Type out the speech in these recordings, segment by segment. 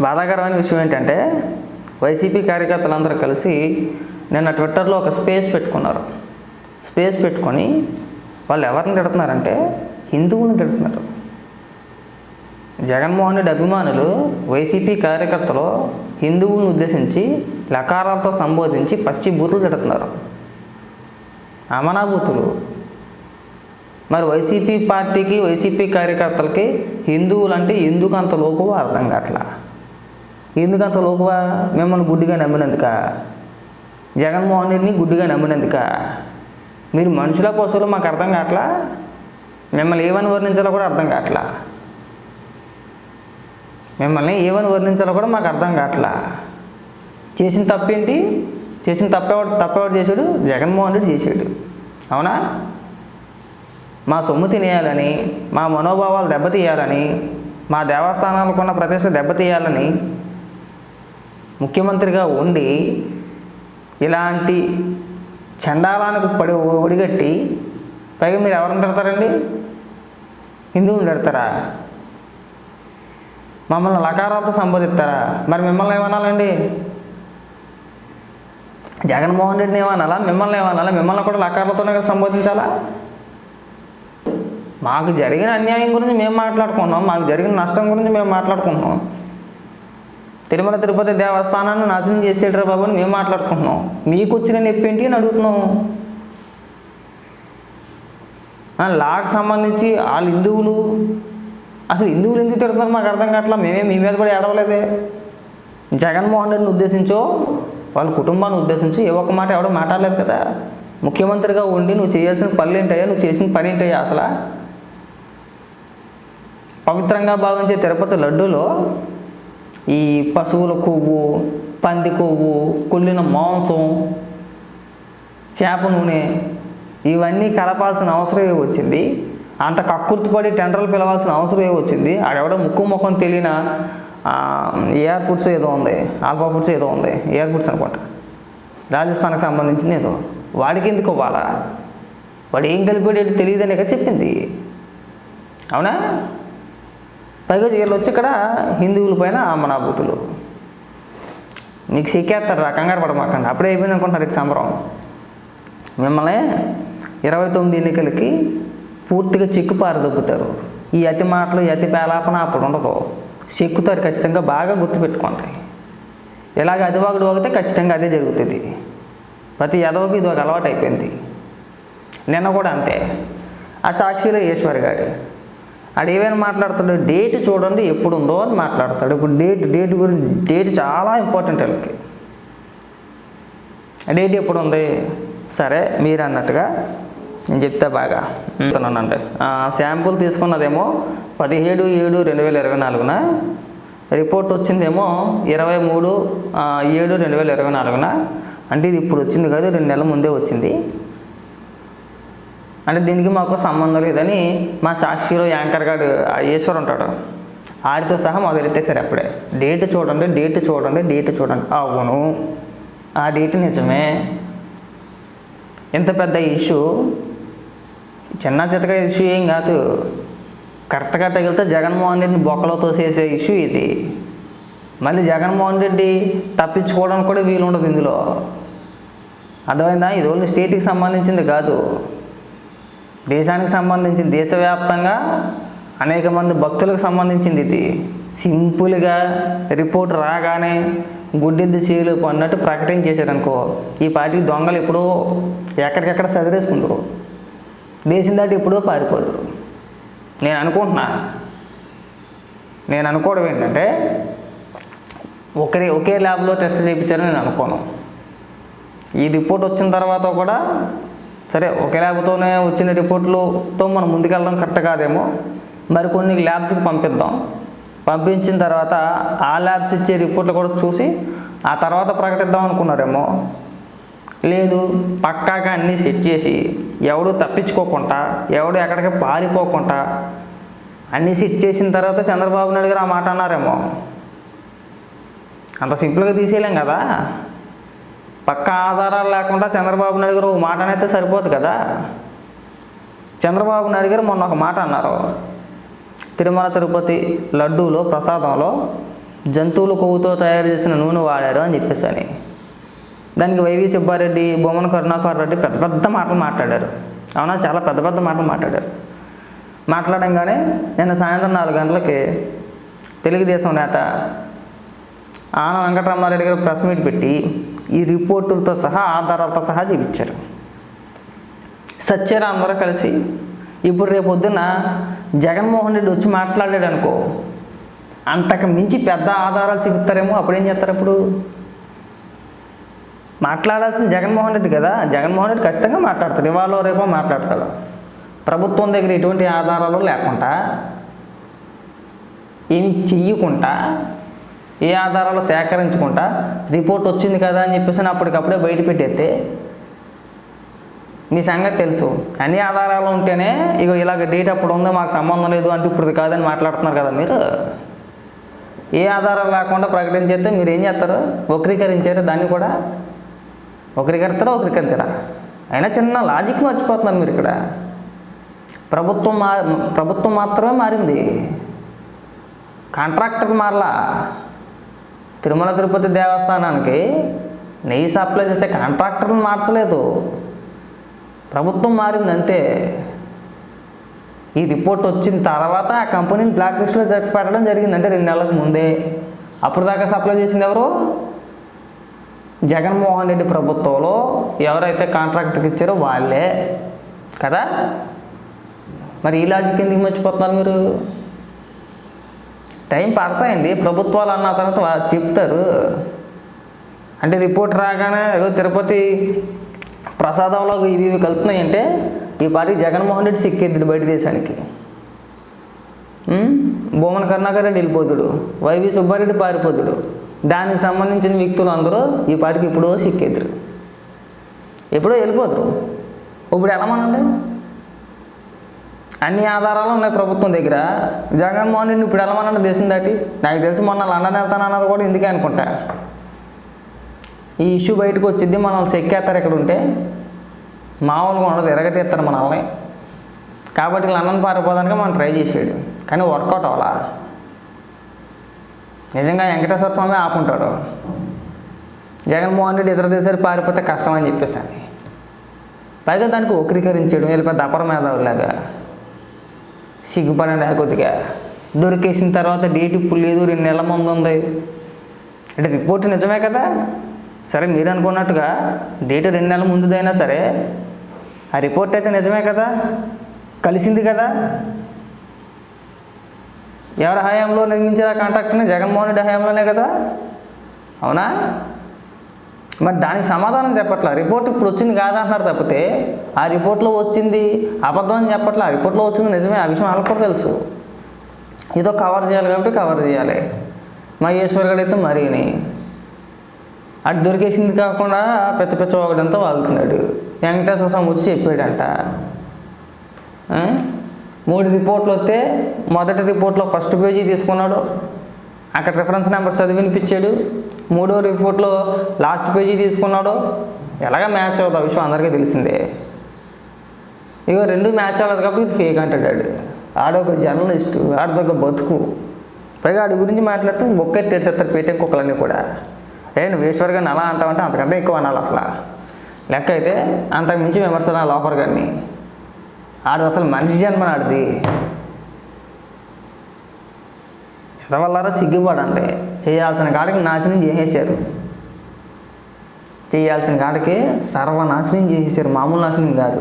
బాధాకరమైన విషయం ఏంటంటే వైసీపీ కార్యకర్తలందరూ కలిసి నిన్న ట్విట్టర్లో ఒక స్పేస్ పెట్టుకున్నారు. స్పేస్ పెట్టుకొని వాళ్ళు ఎవరిని తిడుతున్నారంటే హిందువులను తిడుతున్నారు. జగన్మోహన్ రెడ్డి అభిమానులు వైసీపీ కార్యకర్తలు హిందువులను ఉద్దేశించి లకారాలతో సంబోధించి పచ్చి బూతులు తిడుతున్నారు. అమనాభూతులు. మరి వైసీపీ పార్టీకి వైసీపీ కార్యకర్తలకి హిందువులు అంటే ఎందుకు అంత లోకువో అర్థం కావట్లా? ఎందుకంత లోకువా? మిమ్మల్ని గుడ్డిగా నమ్మినందుక? జగన్మోహన్ రెడ్డిని గుడ్డిగా నమ్మినందుక? మీరు మనుషుల పశువులు మాకు అర్థం కావట్లా? మిమ్మల్ని ఏమని వర్ణించాలో కూడా అర్థం కావట్లా? మిమ్మల్ని ఏమని వర్ణించాలో కూడా మాకు అర్థం కావట్లా? చేసిన తప్పేంటి? చేసిన తప్పేవాడు తప్పేవాడు చేశాడు జగన్మోహన్ రెడ్డి చేశాడు. అవునా? మా సొమ్ము తినేయాలని మా మనోభావాలు దెబ్బతీయాలని మా దేవస్థానాలకు ఉన్న ప్రతిష్ట దెబ్బతీయాలని ముఖ్యమంత్రిగా ఉండి ఇలాంటి చండాలానికి పడి ఒడిగట్టి పైగా మీరు ఎవరిని తిడతారండి? హిందువులు తిడతారా? మమ్మల్ని లకారాలతో సంబోధిస్తారా? మరి మిమ్మల్ని ఏమనాలండి? జగన్మోహన్ రెడ్డిని ఏమనాలా? మిమ్మల్ని ఏమనాలా? మిమ్మల్ని కూడా లకారాలతోనే కదా సంబోధించాలా? మాకు జరిగిన అన్యాయం గురించి మేము మాట్లాడుకున్నాం. మాకు జరిగిన నష్టం గురించి మేము మాట్లాడుకుంటున్నాం తిరుమల తిరుపతి దేవస్థానాన్ని నాశనం చేసేటరా బాబు అని మేము మాట్లాడుకుంటున్నాం మీకు వచ్చిన నొప్పి ఏంటి అని అడుగుతున్నాం లాకు సంబంధించి వాళ్ళు హిందువులు అసలు హిందువులు ఎందుకు తిడుతున్నారు మాకు అర్థం కావట్లా? మేమే మీ మీద కూడా ఏడవలేదే. జగన్మోహన్ రెడ్డిని ఉద్దేశించో వాళ్ళ కుటుంబాన్ని ఉద్దేశించి ఏ ఒక్క మాట ఎవడో మాట్లాడలేదు కదా. ముఖ్యమంత్రిగా ఉండి నువ్వు చేయాల్సిన పనులు ఏంటయ్యా? నువ్వు చేసిన పని ఏంటయ్యా అసలు? పవిత్రంగా భావించే తిరుపతి లడ్డూలో ఈ పశువుల కొవ్వు పంది కొవ్వు కుళ్ళిన మాంసం చేప నూనె ఇవన్నీ కలపాల్సిన అవసరం ఏ వచ్చింది? అంత కక్కుర్తిపడి టెండర్లు పిలవాల్సిన అవసరం ఏ వచ్చింది? ఆడెవడో ముక్కు ముఖం తెలియన ఏఆర్ ఫుడ్స్ ఏదో ఉంది ఆల్ఫా ఫుడ్స్ ఏదో ఉంది ఏఆర్ ఫుడ్స్ అనుకుంటా. రాజస్థాన్కి సంబంధించింది ఏదో. వాడికి ఎందుకు ఇవ్వాలా? వాడు ఏం కలిపాడేది తెలియదు అనేక చెప్పింది. అవునా? పైగా వీళ్ళు వచ్చి ఇక్కడ హిందువుల పైన అమనాభూతులు మీకు సిక్కేస్తారా కంగారు పడమాకండి అప్పుడే అయిపోయింది అనుకుంటున్నారు ఇటు సంబరం. మిమ్మల్ని ఇరవై తొమ్మిది ఎన్నికలకి పూర్తిగా చెక్కు పారదొబ్బుతారు ఈ అతి మాటలు ఈ అతి పేలాపన అప్పుడు ఉండదు. చెక్కుతారు ఖచ్చితంగా బాగా గుర్తుపెట్టుకోండి ఇలాగ అదివాగుడు వాగితే ఖచ్చితంగా అదే జరుగుతుంది. ప్రతి ఎదవకి ఇది ఒక అలవాటు అయిపోయింది నిన్న కూడా అంతే. ఆ సాక్షిలో ఈశ్వర్ గారు ఆడు ఏమైనా మాట్లాడతాడు డేట్ చూడండి ఎప్పుడు ఉందో అని మాట్లాడతాడు. ఇప్పుడు డేట్ డేట్ గురించి డేట్ చాలా ఇంపార్టెంట్ వాళ్ళకి. డేట్ ఎప్పుడు ఉంది సరే మీరు అన్నట్టుగా నేను చెప్తే బాగా. అండి శాంపుల్ తీసుకున్నదేమో పదిహేడు ఏడు రెండు వేల ఇరవై నాలుగున. రిపోర్ట్ వచ్చిందేమో ఇరవై మూడు ఏడు రెండు వేల ఇరవై నాలుగున. అంటే ఇది ఇప్పుడు వచ్చింది కాదు రెండు నెలల ముందే వచ్చింది. అంటే దీనికి మాకు సంబంధం లేదని మా సాక్షిలో యాంకర్ గారు ఈశ్వర్ ఉంటాడు. ఆడితో సహా మొదలెట్టేశారు అప్పుడే. డేట్ చూడండి డేట్ చూడండి డేట్ చూడండి. అవును. ఆ డేట్ నిజమే. ఇంత పెద్ద ఇష్యూ. చిన్న చితక ఇష్యూ ఏం కాదు. కరెక్ట్గా తగిలితే జగన్మోహన్ రెడ్డిని బొక్కలో తోసేసే ఇష్యూ ఇది. మళ్ళీ జగన్మోహన్ రెడ్డి తప్పించుకోవడానికి కూడా వీలు ఉండదు ఇందులో. అర్థమైందా? ఇది ఓన్లీ స్టేట్కి సంబంధించింది కాదు. దేశానికి సంబంధించింది దేశవ్యాప్తంగా అనేక మంది భక్తులకు సంబంధించింది ఇది. సింపుల్గా రిపోర్ట్ రాగానే గుడ్డిద్ది సీలు అన్నట్టు ప్రకటన చేశారనుకో ఈ పార్టీకి దొంగలు ఎప్పుడో ఎక్కడికెక్కడ సదిరేసుకుంటారు. దేశం దాటి ఎప్పుడో పారిపోతారు. నేను అనుకుంటున్నా. నేను అనుకోవడం ఏంటంటే ఒకరి ఒకే ల్యాబ్లో టెస్ట్ చేయించారని నేను అనుకోను. ఈ రిపోర్ట్ వచ్చిన తర్వాత కూడా సరే ఒకే ల్యాబ్తోనే వచ్చిన రిపోర్ట్లతో మనం ముందుకెళ్ళడం కరెక్ట్ కాదేమో. మరి కొన్ని ల్యాబ్స్కి పంపిద్దాం. పంపించిన తర్వాత ఆ ల్యాబ్స్ ఇచ్చే రిపోర్ట్లు కూడా చూసి ఆ తర్వాత ప్రకటిద్దాం అనుకున్నారేమో. లేదు పక్కాగా అన్నీ సెట్ చేసి ఎవడు తప్పించుకోకుండా ఎవడు ఎక్కడికి పారిపోకుండా అన్నీ సెట్ చేసిన తర్వాత చంద్రబాబు నాయుడు గారు ఆ మాట అన్నారేమో. అంత సింపుల్గా తీసేయలేం కదా? పక్క ఆధారాలు లేకుండా చంద్రబాబు నాయుడు గారు ఒక మాట అనేది సరిపోదు కదా. చంద్రబాబు నాయుడు గారు మొన్న ఒక మాట అన్నారు. తిరుమల తిరుపతి లడ్డూలో ప్రసాదంలో జంతువుల కొవ్వుతో తయారు చేసిన నూనె వాడారు అని చెప్పేసి అని. దానికి వైవి సుబ్బారెడ్డి బొమ్మన కరుణాకర్ రెడ్డి పెద్ద పెద్ద మాటలు మాట్లాడారు. అవునా? చాలా పెద్ద పెద్ద మాటలు మాట్లాడారు. మాట్లాడంగానే నిన్న సాయంత్రం నాలుగు గంటలకి తెలుగుదేశం నేత ఆన వెంకటరామారెడ్డి గారు ప్రెస్ మీట్ పెట్టి ఈ రిపోర్టులతో సహా ఆధారాలతో సహా చూపించారు సత్యారా అందరూ కలిసి ఇప్పుడు రేపు పొద్దున్న జగన్మోహన్ రెడ్డి వచ్చి మాట్లాడాడు అనుకో అంతకు మించి పెద్ద ఆధారాలు చూపిస్తారేమో అప్పుడు ఏం చేస్తారు అప్పుడు? మాట్లాడాల్సిన జగన్మోహన్ రెడ్డి కదా జగన్మోహన్ రెడ్డి ఖచ్చితంగా మాట్లాడతాడు ఇవాళ రేపో మాట్లాడతాడు. ప్రభుత్వం దగ్గర ఎటువంటి ఆధారాలు లేకుండా ఏమి చెయ్యకుండా ఏ ఆధారాలు సేకరించకుండా రిపోర్ట్ వచ్చింది కదా అని చెప్పేసి అప్పటికప్పుడే బయట పెట్టేస్తే మీ సంగతి తెలుసు. అన్ని ఆధారాలు ఉంటేనే ఇక ఇలాగ డేట్ అప్పుడు ఉందో మాకు సంబంధం లేదు అంటే ఇప్పుడు కాదని మాట్లాడుతున్నారు కదా మీరు. ఏ ఆధారాలు లేకుండా ప్రకటించేస్తే మీరు ఏం చేస్తారు? వక్రీకరించారు దాన్ని కూడా వక్రీకరిస్తారా వక్రీకరించరా? అయినా చిన్న లాజిక్ మర్చిపోతున్నారు మీరు ఇక్కడ. ప్రభుత్వం మా ప్రభుత్వం మాత్రమే మారింది. కాంట్రాక్టర్ మారలా. తిరుమల తిరుపతి దేవస్థానానికి నెయ్యి సప్లై చేసే కాంట్రాక్టర్ని మార్చలేదు. ప్రభుత్వం మారింది అంతే. ఈ రిపోర్ట్ వచ్చిన తర్వాత ఆ కంపెనీని బ్లాక్ లిస్ట్లో చెప్పి పెట్టడం జరిగింది. అంటే రెండు నెలలకు ముందే. అప్పుడు దాకా సప్లై చేసింది ఎవరు? జగన్మోహన్ రెడ్డి ప్రభుత్వంలో ఎవరైతే కాంట్రాక్టర్కి ఇచ్చారో వాళ్ళే. కదా? మరి ఈ లాజిక్ ఎందుకు మర్చిపోతున్నారు మీరు? టైం పడతాయండి. ప్రభుత్వాలు అన్న తర్వాత చెప్తారు. అంటే రిపోర్ట్ రాగానే ఏదో తిరుపతి ప్రసాదంలో ఇవి ఇవి కలుపుతున్నాయంటే ఈ పార్టీ జగన్మోహన్ రెడ్డి సిక్కేద్దుడు బయట దేశానికి. భూమన కరుణాకర్ రెడ్డి వెళ్ళిపోతుడు. వైవి సుబ్బారెడ్డి పారిపోతుడు. దానికి సంబంధించిన వ్యక్తులు అందరూ ఈ పార్టీకి ఇప్పుడో సిక్కేద్దరు. ఎప్పుడో వెళ్ళిపోతారు. ఇప్పుడు వెళ్ళమనండి అన్ని ఆధారాలు ఉన్నాయి ప్రభుత్వం దగ్గర. జగన్మోహన్ రెడ్డి ఇప్పుడు వెళ్ళమనండి దేశం దాటి. నాకు తెలిసి మొన్న లండన్ వెళ్తానన్నది కూడా ఇందుకే అనుకుంటా. ఈ ఇష్యూ బయటకు వచ్చింది మనల్ని సెక్కేస్తారు ఇక్కడ ఉంటే. మామూలుగా ఉండదు ఎరగతీస్తారు మనల్ని. కాబట్టి లండన్ పారిపోదానికి మనం ట్రై చేసాడు కానీ వర్కౌట్ అవ్వాలా? నిజంగా వెంకటేశ్వర స్వామి ఆపుంటాడు. జగన్మోహన్ రెడ్డి ఇతర దేశాలు పారిపోతే కష్టం అని. చెప్పేసి పైగా దానికి వక్రీకరించడం వెళ్ళిపోయి పెద్ద అపర మేధావులాగా సిగ్గుపడండి కొద్దిగా. దొరికేసిన తర్వాత డేట్ ఇప్పుడు లేదు రెండు నెలల ముందు ఉంది. అంటే రిపోర్ట్ నిజమే కదా? సరే మీరు అనుకున్నట్టుగా డేట్ రెండు నెలల ముందుదైనా సరే ఆ రిపోర్ట్ అయితే నిజమే కదా? కలిసింది కదా? ఎవరి హయాంలో నిర్మించిన కాంట్రాక్ట్ని జగన్మోహన్ రెడ్డి హయాంలోనే కదా? అవునా? మరి దానికి సమాధానం చెప్పట్లా? రిపోర్ట్ ఇప్పుడు వచ్చింది కాదంటున్నారు తప్పితే ఆ రిపోర్ట్లో వచ్చింది అబద్ధం అని చెప్పట్లా? ఆ రిపోర్ట్లో వచ్చింది నిజమే ఆ విషయం వాళ్ళకు కూడా తెలుసు. ఏదో కవర్ చేయాలి కాబట్టి కవర్ చేయాలి. మహేశ్వర్ గడు అయితే మరీని. అటు దొరికేసింది కాకుండా పెద్ద పెద్ద ఒకడంతా వాగుతున్నాడు. వెంకటేశ్వర స్వామి వచ్చి చెప్పాడంట. మూడు రిపోర్ట్లు వస్తే మొదటి రిపోర్ట్లో ఫస్ట్ పేజీ తీసుకున్నాడు. అక్కడ రిఫరెన్స్ నెంబర్ చదివి వినిపించాడు. మూడో రిపోర్ట్లో లాస్ట్ పేజీ తీసుకున్నాడో? ఎలాగ మ్యాచ్ అవుతా విషయం అందరికీ తెలిసిందే. ఇగో రెండు మ్యాచ్ అవ్వదు కాబట్టి ఇది ఫేక్ అంటాడు ఆడు. ఆడొక జర్నలిస్టు ఆడదొక బతుకు. పైగా ఆడి గురించి మాట్లాడితే బొక్కెట్టేసేస్తారు పేటీఎం కుక్కలన్నీ కూడా. ఏ నువ్వు ఈశ్వర్ గారిని అలా అంటావంటే అంతకంటే ఎక్కువ అనాలి అసలు. లెక్క అయితే అంతకు మించి విమర్శన లోపర్ గారిని ఆడు అసలు మనిషి జన్మ ఆడిది ఎదవల్లారా సిగ్గుపడండి. చేయాల్సిన కాడికి నాశనం చేసేసారు చేయాల్సిన కాడికి సర్వనాశనం చేసేసారు మామూలు నాశనం కాదు.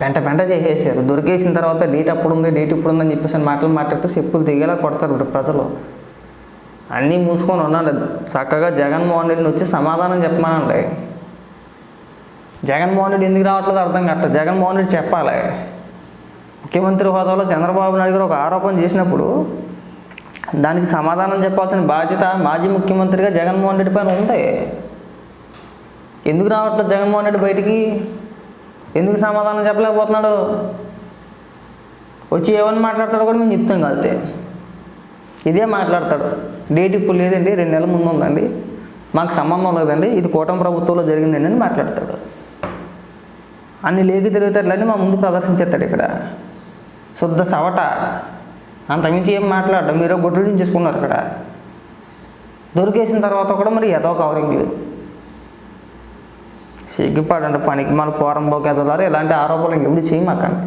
పెంట పెంట చేసేసారు దొరికేసిన తర్వాత డేట్ అప్పుడు ఉంది డేట్ ఇప్పుడు ఉందని చెప్పేసి మాటలు మాట్లాడితే చెప్పులు దిగేలా కొడతారు ఇప్పుడు ప్రజలు. అన్నీ మూసుకొని ఉన్నాడు చక్కగా జగన్మోహన్ రెడ్డిని వచ్చి సమాధానం చెప్పమానండి. జగన్మోహన్ రెడ్డి ఎందుకు రావట్లేదు అర్థం కట్ట జగన్మోహన్ రెడ్డి చెప్పాలి. ముఖ్యమంత్రి హోదాలో చంద్రబాబు నాయుడు గారు ఒక ఆరోపణ చేసినప్పుడు దానికి సమాధానం చెప్పాల్సిన బాధ్యత మాజీ ముఖ్యమంత్రిగా జగన్మోహన్ రెడ్డి పైన ఉంది ఎందుకు రావట్లేదు జగన్మోహన్ రెడ్డి బయటికి? ఎందుకు సమాధానం చెప్పలేకపోతున్నాడు? వచ్చి ఏమని మాట్లాడతాడో కూడా మేము చెప్తాం కలితే ఇదే మాట్లాడతాడు. డేట్ ఇప్పుడు లేదండి రెండు నెలల ముందు ఉందండి. మాకు సంబంధం లేదండి ఇది కూటమి ప్రభుత్వంలో జరిగిందండి అని మాట్లాడతాడు. అన్ని లేకి అని మా ముందు ప్రదర్శించేస్తాడు ఇక్కడ. శుద్ధ సవట. అంతమించి ఏం మాట్లాడడం మీరు గుడ్లు దించేసుకున్నారు ఇక్కడ దొరికేసిన తర్వాత కూడా మరి ఏదో కవరింగ్ లేదు సిగ్గుపడండి పనికి మన పోరంబోకి ఎదలారు ఇలాంటి ఆరోపణలు ఎప్పుడు చేయమాకండి.